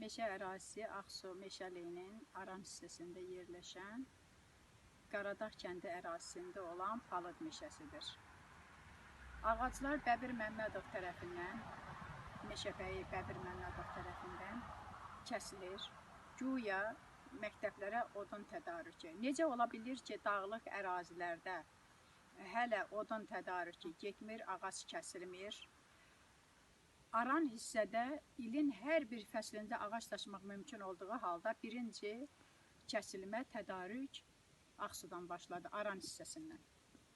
meşə ərazisi Ağsu meşəliyinin Aran hissəsində yerləşən Qaradağ kəndi ərazisində olan palıd meşəsidir. Ağaclar Bəbir Məmmədov tərəfindən, Meşəbəyi Bəbir Məmmədov tərəfindən kəsilir. Güya məktəblərə odun tədarükü. Necə ola bilər ki, dağlıq ərazilərdə hələ odun tədarükü getmir, ağac kəsilmir. Aran hissədə ilin hər bir fəslində ağac daşımaq mümkün olduğu halda birinci kəsilmə, tədarük Ağsudan başladı, Aran hissəsindən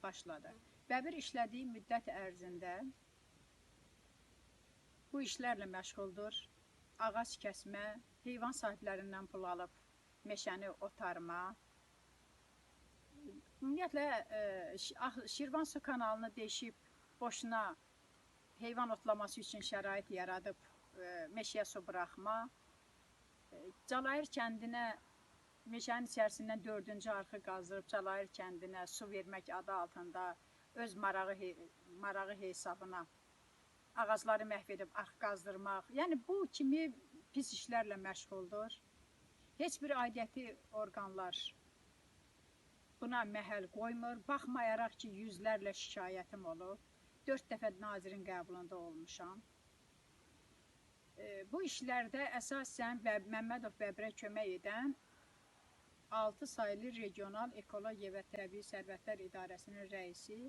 başladı. Bəbir işlədiyi müddət ərzində bu işlərlə məşğuldur. Ağac kəsmə, heyvan sahiblərindən pul alıb meşəni otarma. Ümumiyyətlə e, Şirvan su kanalını deşib boşuna heyvan otlaması üçün şərait yaradıb e, meşəyə su buraxma. E, Calayır kəndinə meşənin içərisindən dördüncü arxı qazdırıb Calayır kəndinə su vermək adı altında öz marağı marağı hesabına ağacları məhv edib arx qazdırmaq. Yəni bu kimi pis işlərlə məşğuldur. Heç bir aidiyyəti orqanlar buna məhəl qoymur. Baxmayaraq ki, yüzlərlə şikayətim olub. 4 dəfə nazirin qəbulunda olmuşam. E, Bu işlərdə əsasən Məmmədov Bəbrə kömək edən 6 saylı regional ekologiya və təbii sərvətlər idarəsinin rəisi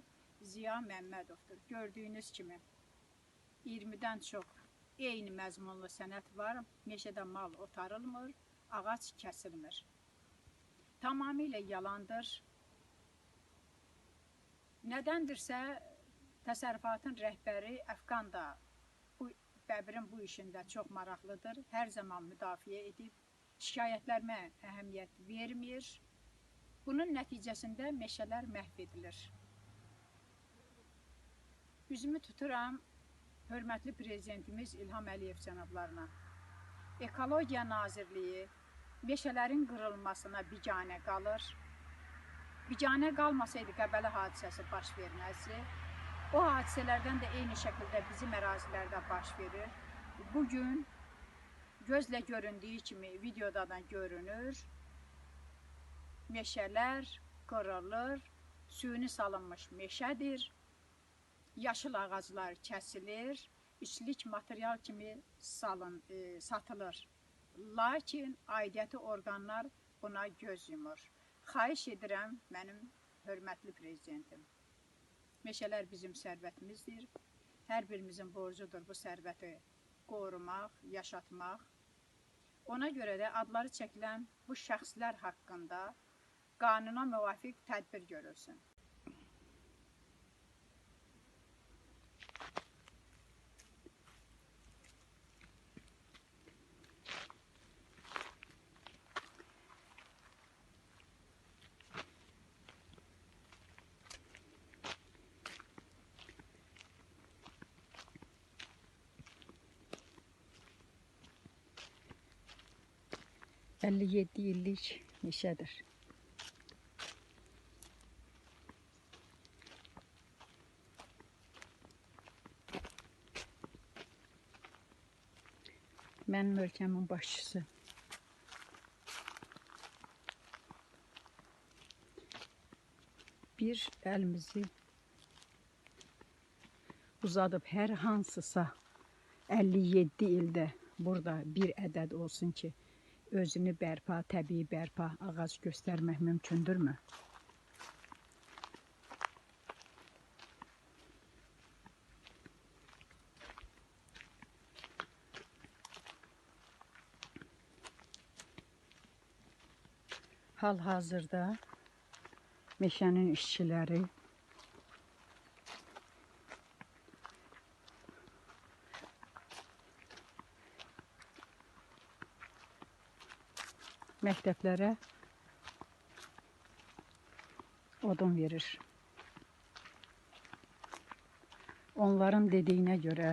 Ziya Məmmədovdur. Gördüyünüz kimi 20-dən çox eyni məzmunlu sənəd var. Meşədə mal otarılmır, ağac kəsilmir. Tamamilə yalandır. Nədəndirsə təsərrüfatın rəhbəri Əfqan da bu Bəbirin bu işində çox maraqlıdır. Hər zaman müdafiə edib şikayətlərimə əhəmiyyət vermir. Bunun nəticəsində meşələr məhv edilir. Üzümü tuturam hörmətli prezidentimiz İlham Əliyev cənablarına. Ekologiya Nazirliyi meşələrin qırılmasına biganə qalır. Biganə qalmasaydı Qəbələ hadisəsi baş verməzdi. O hadisələrdən də eyni şəkildə bizim ərazilərdə baş verir. Bu gün gözlə göründüyü kimi videoda da görünür. Meşələr qırılır, süni salınmış meşədir. Yaşıl ağaclar kəsilir, işlik material kimi salın, e, satılır. Lakin aidiyyəti orqanlar buna göz yumur. Xahiş edirəm mənim hörmətli prezidentim. Meşələr bizim sərvətimizdir. Hər birimizin borcudur bu sərvəti qorumaq, yaşatmaq. Ona görə də adları çəkilən bu şəxslər haqqında qanuna müvafiq tədbir görülsün. Əlli yeddi illik meşədir. Mənim ölkəmin başçısı. Bir əlimizi uzadıb hər hansısa 57 ildə burada bir ədəd olsun ki, özünü bərpa, təbii bərpa, ağac göstərmək mümkündürmü? Hal-hazırda meşənin işçiləri məktəblərə odun verir. Onların dediyinə görə